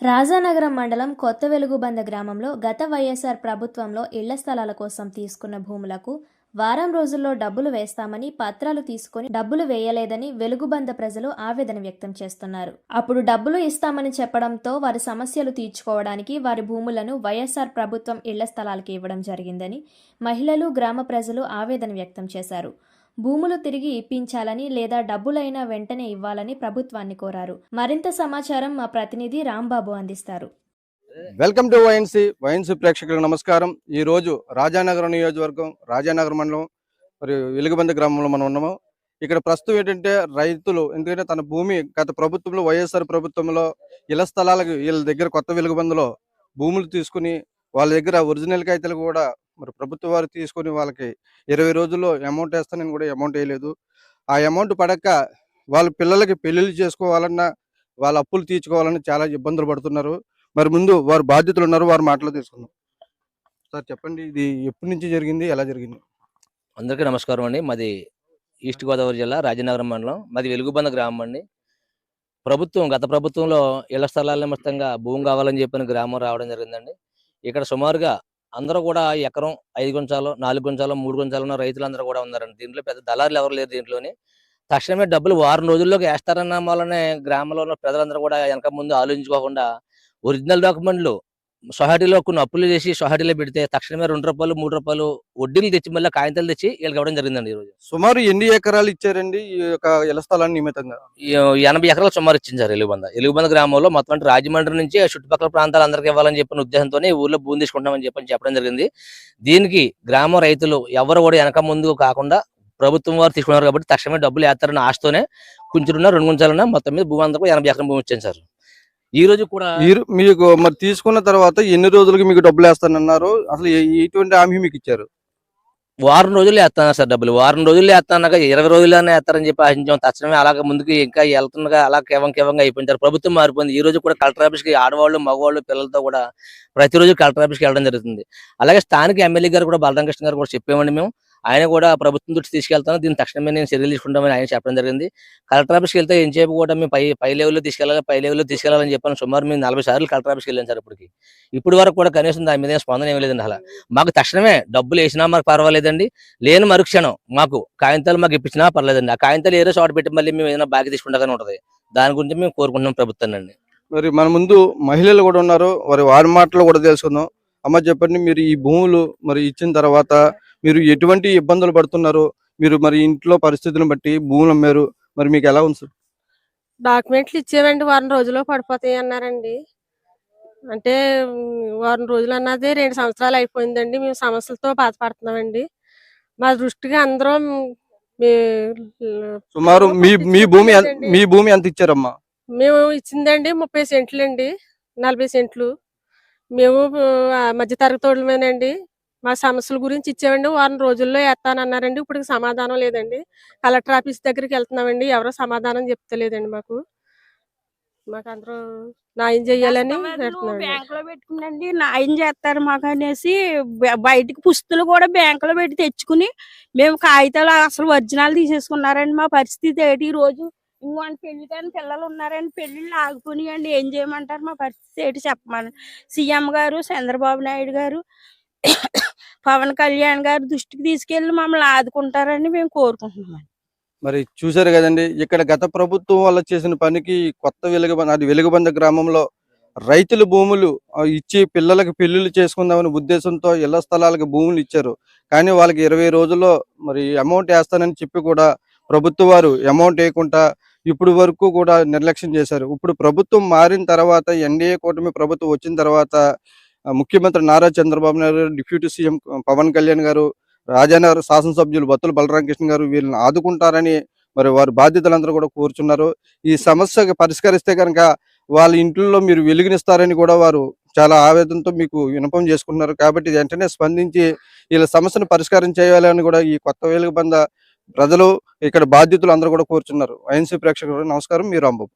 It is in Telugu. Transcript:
రాజానగరం మండలం కొత్త వెలుగుబంద గ్రామంలో గత వైఎస్ఆర్ ప్రభుత్వంలో ఇళ్ళ స్థలాల కోసం తీసుకున్న భూములకు వారం రోజుల్లో డబ్బులు వేస్తామని పత్రాలు తీసుకొని డబ్బులు వేయలేదని వెలుగుబంద ప్రజలు ఆవేదన వ్యక్తం చేస్తున్నారు. అప్పుడు డబ్బులు ఇస్తామని చెప్పడంతో వారి సమస్యలు తీర్చుకోవడానికి వారి భూములను వైఎస్ఆర్ ప్రభుత్వం ఇళ్ళ స్థలాలకు ఇవ్వడం జరిగిందని మహిళలు గ్రామ ప్రజలు ఆవేదన వ్యక్తం చేశారు. భూములు తిరిగి ఇప్పించాలని లేదా డబ్బులైనా వెంటనే ఇవ్వాలని ప్రభుత్వాన్ని కోరారు. మరింత సమాచారం మా ప్రతినిధి రాంబాబు అందిస్తారు. వెల్కమ్ టు వైఎన్సి వైఎన్సి ప్రేక్షకులకు నమస్కారం. ఈ రోజు రాజానగరం నియోజకవర్గం రాజానగరం మండలం మరియు వెలుగుబంద గ్రామంలో మనం ఉన్నాము. ఇక్కడ ప్రస్తుతం ఏంటంటే రైతులు ఎందుకంటే తన భూమి గత ప్రభుత్వంలో వైఎస్ఆర్ ప్రభుత్వంలో ఇళ్ళ స్థలాలకు వీళ్ళ దగ్గర కొత్త వెలుగుబందలో భూములు తీసుకుని వాళ్ళ దగ్గర ఒరిజినల్ కాగితాలు కూడా మరి ప్రభుత్వ వారు తీసుకొని వాళ్ళకి ఇరవై రోజుల్లో అమౌంట్ వేస్తానని కూడా అమౌంట్ వేయలేదు. ఆ అమౌంట్ పడక వాళ్ళ పిల్లలకి పెళ్ళిళ్ళు చేసుకోవాలన్నా వాళ్ళ అప్పులు తీర్చుకోవాలని చాలా ఇబ్బందులు పడుతున్నారు. మరి ముందు వారు బాధ్యతలు ఉన్నారు వారు మాటలు తీసుకుందాం. సార్ చెప్పండి ఇది ఎప్పటి నుంచి జరిగింది ఎలా జరిగింది? అందరికీ నమస్కారం అండి. మాది ఈస్ట్ గోదావరి జిల్లా రాజనగరం మండలం. మాది వెలుగుబంద గ్రామం అండి. ప్రభుత్వం గత ప్రభుత్వంలో ఇళ్ళ స్థలాల నిమిత్తంగా భూమి కావాలని చెప్పిన గ్రామం రావడం జరిగిందండి. ఇక్కడ సుమారుగా అందరూ కూడా ఎకరం ఐదు గుంచాలు నాలుగు గుంచాలు మూడు గుంచాలు ఉన్న రైతులందరూ కూడా ఉన్నారండి. దీంట్లో పెద్ద దళారులు ఎవరు లేరు దీంట్లోని. తక్షణమే డబ్బులు వారం రోజుల్లోకి వేస్తారన్న వల్లనే గ్రామంలో ఉన్న ప్రజలందరూ కూడా వెనక ముందు ఆలోచించుకోకుండా ఒరిజినల్ డాక్యుమెంట్లు సొసైటీలో కొన్ని అప్పులు చేసి సొసైటీలో పెడితే తక్షణమే రెండు రూపాయలు మూడు రూపాయలు వడ్డీలు తెచ్చి మళ్ళీ కాగితాలు తెచ్చి వీళ్ళకి ఇవ్వడం జరిగిందండి ఈరోజు. సుమారు ఎన్ని ఎకరాలు ఇచ్చారండి ఈ యొక్క ఇళ్ళ స్థలాన్ని నిమిత్తంగా ఈ ఎనభై ఎకరాలు సుమారు ఇచ్చించారు ఎలుగుబంద. ఎలుగుబంద గ్రామంలో మొత్తం అంటే రాజమండ్రి నుంచి చుట్టుపక్కల ప్రాంతాలు అందరికీ ఇవ్వాలని చెప్పిన ఉద్దేశంతో ఈ ఊర్లో భూమి తీసుకుంటామని చెప్పని చెప్పడం జరిగింది. దీనికి గ్రామ రైతులు ఎవరు కూడా వెనక ముందు కాకుండా ప్రభుత్వం వారు తీసుకున్నారు కాబట్టి తక్షణమే డబ్బులు వేస్తారని ఆశతోనే కొంచెం రెండు గుంచాలన్నా మొత్తం మీద భూమి కూడా ఎనభై ఎకరం భూమి ఇచ్చాను సార్. ఈ రోజు కూడా మీరు మీకు మరి తీసుకున్న తర్వాత ఎన్ని రోజులకి మీకు డబ్బులు వేస్తానన్నారు అసలు ఎటువంటి హామీ మీకు ఇచ్చారు? వారం రోజులు వేస్తాను సార్ డబ్బులు. వారం రోజులు వేస్తానగా ఇరవై రోజుల్లోనే వేస్తారని చెప్పి ఆశించాం. తక్షణమే అలాగ ముందుకు ఇంకా వెళ్తుండగా అలా కేవం కేవంగా అయిపోయింటారు ప్రభుత్వం మారిపోయింది. ఈ రోజు కూడా కలెక్టర్ ఆఫీస్కి ఆడవాళ్ళు మగవాళ్ళు పిల్లలతో కూడా ప్రతిరోజు కలెక్టర్ ఆఫీస్కి వెళ్ళడం జరుగుతుంది. అలాగే స్థానిక ఎమ్మెల్యే గారు కూడా బలరాం కృష్ణ గారు కూడా చెప్పామండి మేము. ఆయన కూడా ప్రభుత్వం దృష్టి తీసుకెళ్తాను. దీన్ని తక్షణమే నేను చర్యలు తీసుకుంటామని ఆయన చెప్పడం జరిగింది. కలెక్టర్ ఆఫీస్కి వెళ్తే ఏం చెప్పి కూడా మేము పై పై లెవెల్లో తీసుకెళ్ళాలి పై లెవెల్లో తీసుకెళ్ళాలని చెప్పాను. సుమారు మేము నలభై సార్లు కలెక్టర్ ఆఫీస్కి వెళ్ళాను సార్ ఇప్పటికి. ఇప్పుడు వరకు కూడా కనీసం దాని మీద స్పందన ఏమీ లేదండి అలా మాకు తక్షణమే డబ్బులు వేసినా మాకు పర్వాలేదండి. లేని మరుక్షణం మాకు కాగితాలు మాకు ఇప్పించినా పర్లేదండి ఆ కాగితాలు ఏదో షార్ట్ పెట్టి మళ్ళీ మేము ఏదైనా బాగా తీసుకుంటాగానే ఉంటది. దాని గురించి మేము కోరుకుంటున్నాం ప్రభుత్వాన్ని. అండి మరి మన ముందు మహిళలు కూడా ఉన్నారు. వారి వారి మాటలు కూడా తెలుసుకుందాం. అమ్మ చెప్పండి మీరు ఈ భూములు మరి ఇచ్చిన తర్వాత మీరు ఎటువంటి ఇబ్బందులు పడుతున్నారు? మీరు మరి ఇంట్లో పరిస్థితులను బట్టి భూములు అమ్మారు. మరి మీకు ఎలా ఉంది సార్? డాక్యుమెంట్లు ఇచ్చేవండి వారం రోజుల్లో పడిపోతాయి అన్నారండి. అంటే వారం రోజులు అన్నది రెండు సంవత్సరాలు అయిపోయిందండి. మేము సమస్యలతో బాధపడుతున్నామండి. మా దృష్టిగా అందరం సుమారు మీ మీ భూమి మీ భూమి ఎంత ఇచ్చారమ్మా? మేము ఇచ్చిందండి ముప్పై సెంట్లు అండి నలభై సెంట్లు. మేము ఆ, మధ్యతరగతి వాళ్ళమేనండి. మా సమస్యల గురించి ఇచ్చామండి వారం రోజుల్లో వేస్తానన్నారండి ఇప్పుడు సమాధానం లేదండి. కలెక్టర్ ఆఫీస్ దగ్గరికి వెళ్తున్నామండి ఎవరో సమాధానం చెప్తలేదండి మాకు. మాకు అందరూ న్యాయం చెయ్యాలని కస్టమర్లు పెడుతున్నామండి. బ్యాంక్లో పెట్టుకునండి న్యాయం చేస్తారు మాకు అనేసి బయటికి పుస్తులు కూడా బ్యాంక్లో పెట్టి తెచ్చుకుని మేము కాగితాలు అసలు ఒరిజినల్ తీసేసుకున్నారండి మా పరిస్థితి ఏంటి? ఈ రోజు ఇంకోటి పెళ్ళి కానీ పిల్లలు ఉన్నారండి పెళ్ళిళ్ళు ఆగిపోయినాయండి ఏం చేయమంటారు మా పరిస్థితి ఏంటి చెప్పమని? సీఎం గారు చంద్రబాబు నాయుడు గారు పవన్ కళ్యాణ్ గారు దృష్టికి తీసుకెళ్ళి మమ్మల్ని ఆదుకుంటారని మేము కోరుకుంటున్నాం మరి చూశారు కదండి ఇక్కడ గత ప్రభుత్వం వల్ల చేసిన పనికి కొత్త వెలుగుబంద అది వెలుగుబంద గ్రామంలో రైతుల భూములు ఇచ్చి పిల్లలకి పెళ్ళిళ్ళు చేసుకుందామనే ఉద్దేశంతో ఇళ్ళ స్థలాలకు భూములు ఇచ్చారు. కానీ వాళ్ళకి ఇరవై రోజుల్లో మరి అమౌంట్ వేస్తానని చెప్పి కూడా ప్రభుత్వ వారు అమౌంట్ వేయకుండా ఇప్పుడు వరకు కూడా నిర్లక్ష్యం చేశారు. ఇప్పుడు ప్రభుత్వం మారిన తర్వాత ఎన్డీఏ కూటమి ప్రభుత్వం వచ్చిన తర్వాత ముఖ్యమంత్రి నారా చంద్రబాబు నాయుడు గారు డిప్యూటీ సీఎం పవన్ కళ్యాణ్ గారు రాజానగర్ శాసనసభ్యులు బత్తుల బలరామకృష్ణ గారు వీళ్ళని ఆదుకుంటారని మరి వారి బాధ్యతలందరూ కూడా కోరుచున్నారు. ఈ సమస్య పరిష్కరిస్తే కనుక వాళ్ళ ఇంట్లో మీరు వెలుగునిస్తారని కూడా వారు చాలా ఆవేదనతో మీకు వినపం చేసుకుంటున్నారు. కాబట్టి వెంటనే స్పందించి వీళ్ళ సమస్యను పరిష్కారం చేయాలని కూడా ఈ కొత్త వెలుగుబంద ప్రజలు ఇక్కడ బాధ్యతలు అందరూ కూడా కోరుచున్నారు. ఐఎన్సీ ప్రేక్షకులు నమస్కారం. మీరు రాంబాబు.